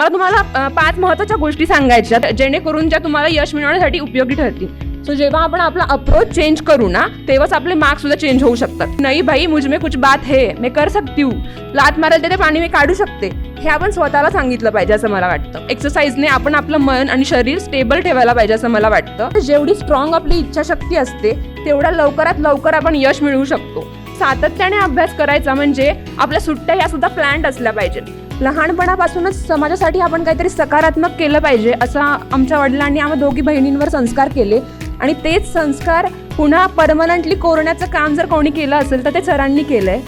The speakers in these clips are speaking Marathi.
मला तुम्हाला पाच महत्त्वाच्या गोष्टी सांगायच्या जेणेकरून ज्या तुम्हाला यश मिळवण्यासाठी उपयोगी ठरतील. सो जेव्हा आपण आपला अप्रोच चेंज करू ना तेव्हाच आपले मार्क्स सुद्धा चेंज होऊ शकतात. नाही भाई मुझ में कुछ बात है मैं कर सकती हूँ. लात मारायला ते पाणी मी काढू शकते. हे आपण स्वतःला सांगितलं पाहिजे असं मला वाटतं. एक्सरसाइजने आपण आपलं मन आणि शरीर स्टेबल ठेवायला पाहिजे असं मला वाटतं. जेवढी स्ट्रॉंग आपली इच्छाशक्ती असते तेवढ्या लवकरात लवकर आपण यश मिळवू शकतो. सातत्याने अभ्यास करायचा म्हणजे आपल्या सुट्ट्या ह्या सुद्धा प्लॅन्ड असल्या पाहिजेत. लहानपणापासूनच समाजासाठी आपण काहीतरी सकारात्मक केलं पाहिजे असा आमच्या वडिलांनी आम्हा दोघी बहिणींवर संस्कार केले. आणि तेच संस्कार पुन्हा परमनंटली कोरण्याचं काम जर कोणी केलं असेल तर ते सरांनी केलंय.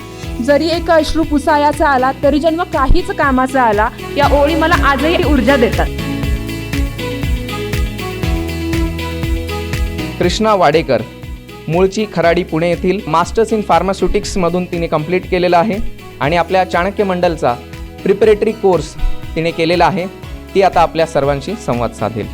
जरी एक अश्रू पुसायाचा आला तरी जन्म काहीच कामाचा आला या ओळी मला आजही ऊर्जा देतात. कृष्णा वाडेकर मूळची खराडी पुणे येथील मास्टर्स इन फार्मास्युटिक्समधून तिने कंप्लीट केलेलं आहे. आणि आपल्या चाणक्य मंडलचा प्रिपरेटरी कोर्स तिने केलेला आहे. ती आता आपल्या सर्वांशी संवाद साधेल.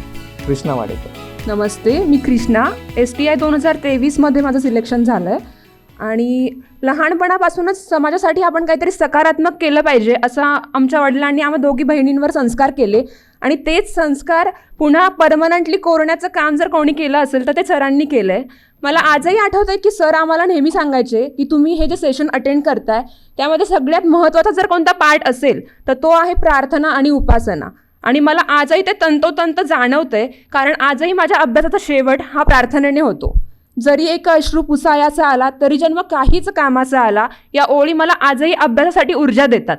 कृष्णा वाडेकर. नमस्ते मी कृष्णा. एस टी आय दोन हजार तेवीसमध्ये माझं सिलेक्शन झालं आहे आणि लहानपणापासूनच समाजासाठी आपण काहीतरी सकारात्मक केलं पाहिजे असा आमच्या वडिलांनी आम्हा दोघी बहिणींवर संस्कार केले. आणि तेच संस्कार पुन्हा परमनंटली कोरण्याचं काम जर कोणी केलं असेल तर ते सरांनी केलं आहे मला आजही आठवतं आहे की सर आम्हाला नेहमी सांगायचे की तुम्ही हे जे सेशन अटेंड करताय त्यामध्ये सगळ्यात महत्त्वाचा जर कोणता पार्ट असेल तर तो आहे प्रार्थना आणि उपासना. आणि मला आजही ते तंतोतंत जाणवतं आहे कारण आजही माझ्या अभ्यासाचा शेवट हा प्रार्थनेने होतो. जरी एक अश्रू पुसायाचा आला तरी जन्म काहीच कामाचा आला. या ओळी मला आजही अभ्यासासाठी ऊर्जा देतात.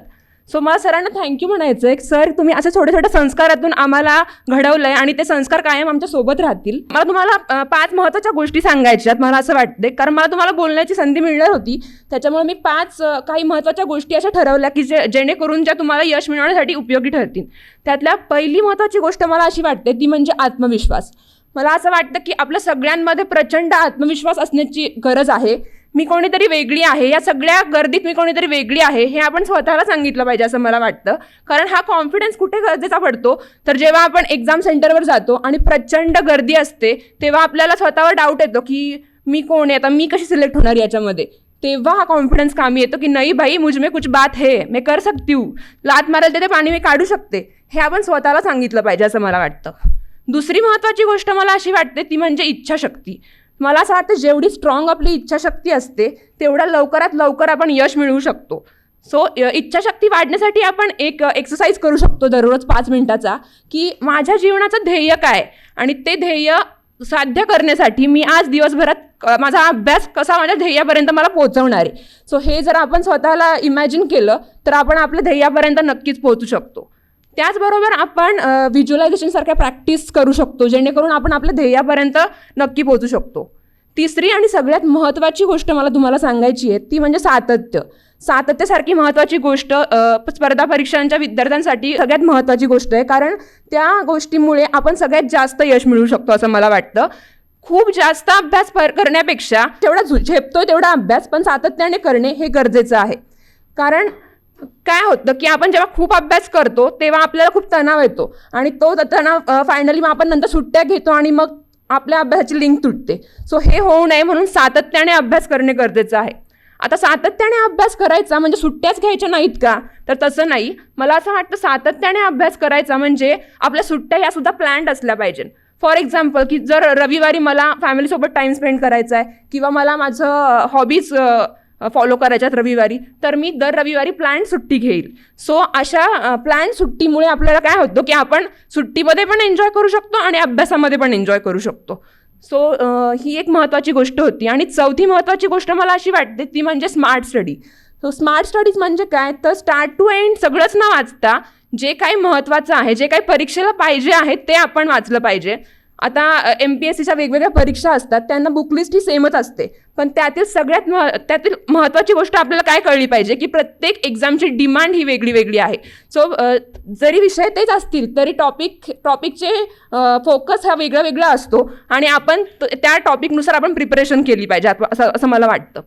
सो मला सरांना थँक्यू म्हणायचं आहे सर तुम्ही असे छोटे छोटे संस्कारातून आम्हाला घडवलं आहे आणि ते संस्कार कायम आमच्यासोबत राहतील. मला तुम्हाला पाच महत्त्वाच्या गोष्टी सांगायच्यात मला असं वाटते कारण मला तुम्हाला बोलण्याची संधी मिळणार होती. त्याच्यामुळे मी पाच काही महत्त्वाच्या गोष्टी अशा ठरवल्या की जे जेणेकरून ज्या तुम्हाला यश मिळवण्यासाठी उपयोगी ठरतील. त्यातल्या पहिली महत्त्वाची गोष्ट मला अशी वाटते ती म्हणजे आत्मविश्वास. मला असं वाटतं की आपल्या सगळ्यांमध्ये प्रचंड आत्मविश्वास असण्याची गरज आहे. मी कोणीतरी वेगळी आहे. या सगळ्या गर्दीत मी कोणीतरी वेगळी आहे हे आपण स्वतःला सांगितलं पाहिजे असं मला वाटतं. कारण हा कॉन्फिडन्स कुठे गरजेचा पडतो? तर जेव्हा आपण एक्झाम सेंटरवर जातो आणि प्रचंड गर्दी असते तेव्हा आपल्याला स्वतःवर डाऊट येतो की मी कोण आहे? आता मी कशी सिलेक्ट होणार याच्यामध्ये? तेव्हा हा कॉन्फिडन्स कामी येतो की नाही भाई मुझ में कुछ बात है मैं कर सकती हूँ. लात मारायला ते पाणी मी काढू शकते. हे आपण स्वतःला सांगितलं पाहिजे असं मला वाटतं. दुसरी महत्त्वाची गोष्ट मला अशी वाटते ती म्हणजे इच्छाशक्ती. मला असं वाटतं जेवढी स्ट्रॉंग आपली इच्छाशक्ती असते तेवढ्या लवकरात लवकर आपण यश मिळवू शकतो. सो इच्छाशक्ती वाढण्यासाठी आपण एक एक्सरसाइज करू शकतो दररोज पाच मिनिटाचा की माझ्या जीवनाचं ध्येय काय? आणि ते ध्येय साध्य करण्यासाठी मी आज दिवसभरात माझा अभ्यास कसा माझ्या ध्येयापर्यंत मला पोहोचवणार आहे. सो हे जर आपण स्वतःला इमॅजिन केलं तर आपण आपल्या ध्येयापर्यंत नक्कीच पोहोचू शकतो. त्याचबरोबर आपण व्हिज्युअलायझेशनसारख्या प्रॅक्टिस करू शकतो जेणेकरून आपण आपल्या ध्येयापर्यंत नक्की पोहोचू शकतो. तिसरी आणि सगळ्यात महत्त्वाची गोष्ट मला तुम्हाला सांगायची आहे ती म्हणजे सातत्य. सातत्यासारखी महत्त्वाची गोष्ट स्पर्धा परीक्षांच्या विद्यार्थ्यांसाठी सगळ्यात महत्त्वाची गोष्ट आहे कारण त्या गोष्टीमुळे आपण सगळ्यात जास्त यश मिळू शकतो असं मला वाटतं. खूप जास्त अभ्यास पर- करण्यापेक्षा तेवढा झु- झेपतोय तेवढा अभ्यास पण सातत्याने करणे हे गरजेचं आहे. कारण काय होतं की आपण जेव्हा खूप अभ्यास करतो तेव्हा आपल्याला खूप तणाव येतो. आणि तो तणाव फायनली मग आपण नंतर सुट्ट्या घेतो आणि मग आपल्या अभ्यासाची लिंक तुटते. सो हे होऊ नये म्हणून सातत्याने अभ्यास करणे गरजेचं आहे. आता सातत्याने अभ्यास करायचा म्हणजे सुट्ट्याच घ्यायच्या नाहीत का? तर तसं नाही. मला असं वाटतं सातत्याने अभ्यास करायचा म्हणजे आपल्या सुट्ट्या ह्या सुद्धा प्लॅन्ड असल्या पाहिजे फॉर एक्झाम्पल की जर रविवारी मला फॅमिलीसोबत टाईम स्पेंड करायचा आहे किंवा मला माझं हॉबीज फॉलो करायच्यात रविवारी तर मी दर रविवारी प्लॅन सुट्टी घेईल. सो अशा प्लॅन सुट्टीमुळे आपल्याला काय होतं की आपण सुट्टीमध्ये पण एन्जॉय करू शकतो आणि अभ्यासामध्ये पण एन्जॉय करू शकतो. सो ही एक महत्त्वाची गोष्ट होती. आणि चौथी महत्त्वाची गोष्ट मला अशी वाटते ती म्हणजे smart study so smart studies म्हणजे काय? तर स्टार्ट टू एंड सगळंच न वाचता जे काही महत्त्वाचं आहे जे काही परीक्षेला पाहिजे आहे ते आपण वाचलं पाहिजे. आता एम पी एस सीच्या वेगवेगळ्या परीक्षा असतात त्यांना बुकलिस्ट ही सेमच असते. पण त्यातील सगळ्यात मह त्यातील महत्त्वाची गोष्ट आपल्याला काय कळली पाहिजे की प्रत्येक एक्झामची डिमांड ही वेगळी वेगळी आहे. सो जरी विषय तेच असतील तरी टॉपिक टॉपिकचे फोकस हा वेगळा वेगळा असतो. आणि आपण त्या टॉपिकनुसार आपण प्रिपरेशन केली पाहिजे असं असं मला वाटतं.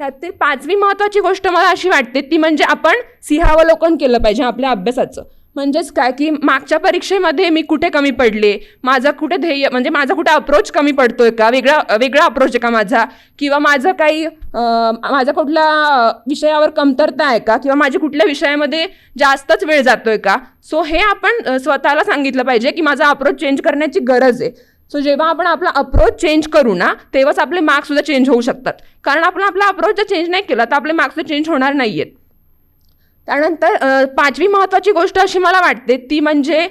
त्यातील पाचवी महत्त्वाची गोष्ट मला अशी वाटते ती म्हणजे आपण सिंहावलोकन केलं पाहिजे आपल्या अभ्यासाचं. म्हणजेच काय की मागच्या परीक्षेमध्ये मी कुठे कमी पडले? माझा कुठे ध्येय म्हणजे माझा कुठे अप्रोच कमी पडतोय का? वेगळा वेगळा अप्रोच आहे का माझा? किंवा माझा काही माझा कुठल्या विषयावर कमतरता आहे का? किंवा माझी कुठल्या विषयामध्ये जास्तच वेळ जातोय का? सो हे आपण स्वतःला सांगितलं पाहिजे की माझा अप्रोच चेंज करण्याची गरज आहे. सो जेव्हा आपण आपला अप्रोच चेंज करू ना तेव्हाच आपले मार्क्ससुद्धा चेंज होऊ शकतात. कारण आपण आपला अप्रोच जर चेंज नाही केला तर आपले मार्क्स चेंज होणार नाही आहेत त्यानंतर पाचवी महत्त्वाची गोष्ट अशी मला वाटते ती म्हणजे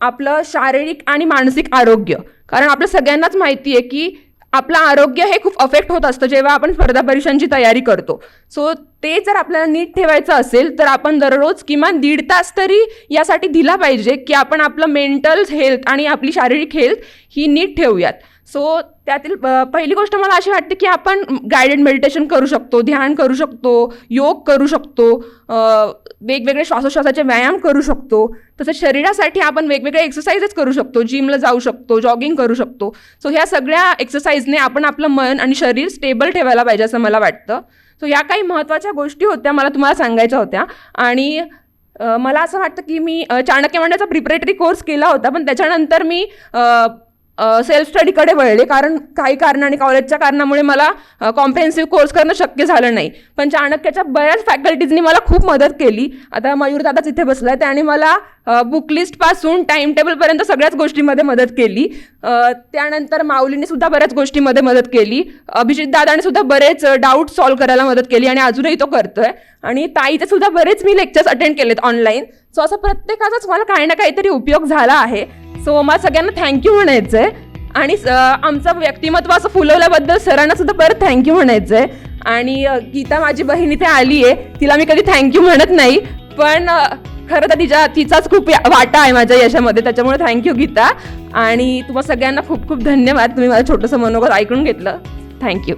आपलं शारीरिक आणि मानसिक आरोग्य. कारण आपल्या सगळ्यांनाच माहिती आहे की आपलं आरोग्य हे खूप अफेक्ट होत असतं जेव्हा आपण स्पर्धा परीक्षांची तयारी करतो. सो ते जर आपल्याला नीट ठेवायचं असेल तर आपण दररोज किमान दीड तास तरी यासाठी दिला पाहिजे की आपण आपलं मेंटल हेल्थ आणि आपली शारीरिक हेल्थ ही नीट ठेवूयात. सो त्यातील पहिली गोष्ट मला अशी वाटते की आपण गायडेड मेडिटेशन करू शकतो ध्यान करू शकतो योग करू शकतो वेगवेगळे श्वासोश्वासाचे व्यायाम करू शकतो. तसंच शरीरासाठी आपण वेगवेगळे एक्सरसाइजेस करू शकतो जिमला जाऊ शकतो जॉगिंग करू शकतो. सो ह्या सगळ्या एक्सरसाइजने आपण आपलं मन आणि शरीर स्टेबल ठेवायला पाहिजे असं मला वाटतं. सो या काही महत्त्वाच्या गोष्टी होत्या मला तुम्हाला सांगायच्या होत्या. आणि मला असं वाटतं की मी चाणक्य मंडळाचा प्रिपरेटरी कोर्स केला होता पण त्याच्यानंतर मी सेल्फ स्टडीकडे वळले. कारण काही कारणाने कॉलेजच्या कारणामुळे मला कॉम्प्रेहेन्सिव्ह कोर्स करणं शक्य झालं नाही. पण चाणक्याच्या बऱ्याच फॅकल्टीजनी मला खूप मदत केली. आता मयूर दादाच इथे बसला त्याने मला बुक लिस्टपासून टाईम टेबलपर्यंत सगळ्याच गोष्टीमध्ये मदत केली. त्यानंतर माऊलीने सुद्धा बऱ्याच गोष्टीमध्ये मदत केली. अभिजित दादाने सुद्धा बरेच डाऊट सॉल्व्ह करायला मदत केली आणि अजूनही तो करतोय. आणि ताईचे सुद्धा बरेच मी लेक्चर्स अटेंड केलेत ऑनलाईन सो असं प्रत्येकाचाच मला काही ना काहीतरी उपयोग झाला आहे. सो मला सगळ्यांना थँक्यू म्हणायचं आहे आणि स- आमचं व्यक्तिमत्व असं फुलवल्याबद्दल सरांना सुद्धा परत थँक्यू म्हणायचं आहे आणि गीता माझी बहीण इथे आली आहे तिला मी कधी थँक्यू म्हणत नाही. पण खरं तर तिच्या तिचाच खूप या- वाटा आहे माझ्या यशामध्ये. त्याच्यामुळे थँक्यू गीता. आणि तुम्हाला सगळ्यांना खूप खूप धन्यवाद. तुम्ही माझं छोटंसं मनोगत ऐकून घेतलं. थँक्यू